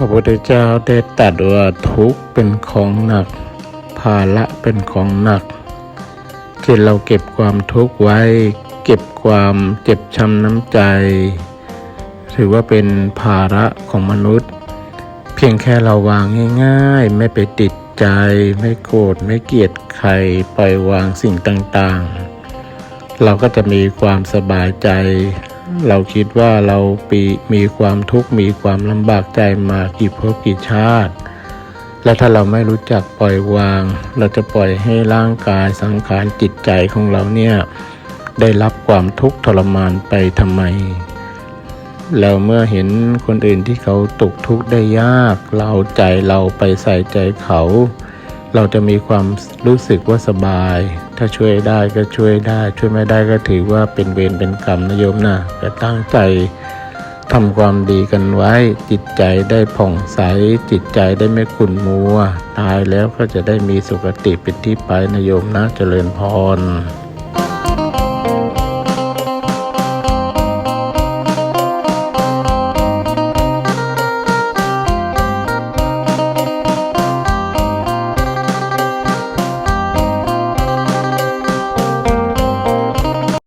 พระพุทธเจ้าได้ตรัสว่าทุกข์เป็นของหนัก ภาระเป็นของหนักที่เราเก็บความทุกข์ไว้ เก็บความเจ็บช้ำน้ำใจ ถือว่าเป็นภาระของมนุษย์ เพียงแค่เราวางง่าย ๆ ไม่ไปติดใจ ไม่โกรธไม่เกลียดใครปล่อยวางสิ่งต่างๆ เราก็จะมีความสบายใจ เราคิดว่าเราปีมีความทุกข์มีความลำบากใจมากี่ภพกี่ชาติ และถ้าเราไม่รู้จักปล่อยวาง เราจะปล่อยให้ร่างกายสังขารจิตใจของเราเนี่ยได้รับความทุกข์ทรมานไปทำไม แล้วเมื่อเห็นคนอื่นที่เขาตกทุกข์ได้ยาก เราใจเราไปใส่ใจเขา เราจะมีความรู้สึกว่าสบาย ถ้าช่วยได้ก็ช่วยได้ ช่วยไม่ได้ก็ถือว่าเป็นเวรเป็นกรรมนะโยมนะก็ตั้งใจทำความดีกันไว้ จิตใจได้ผ่องใส จิตใจได้ไม่ขุ่นมัว ตายแล้วก็จะได้มีสุคติเป็นที่ไปนะโยมนะเจริญพร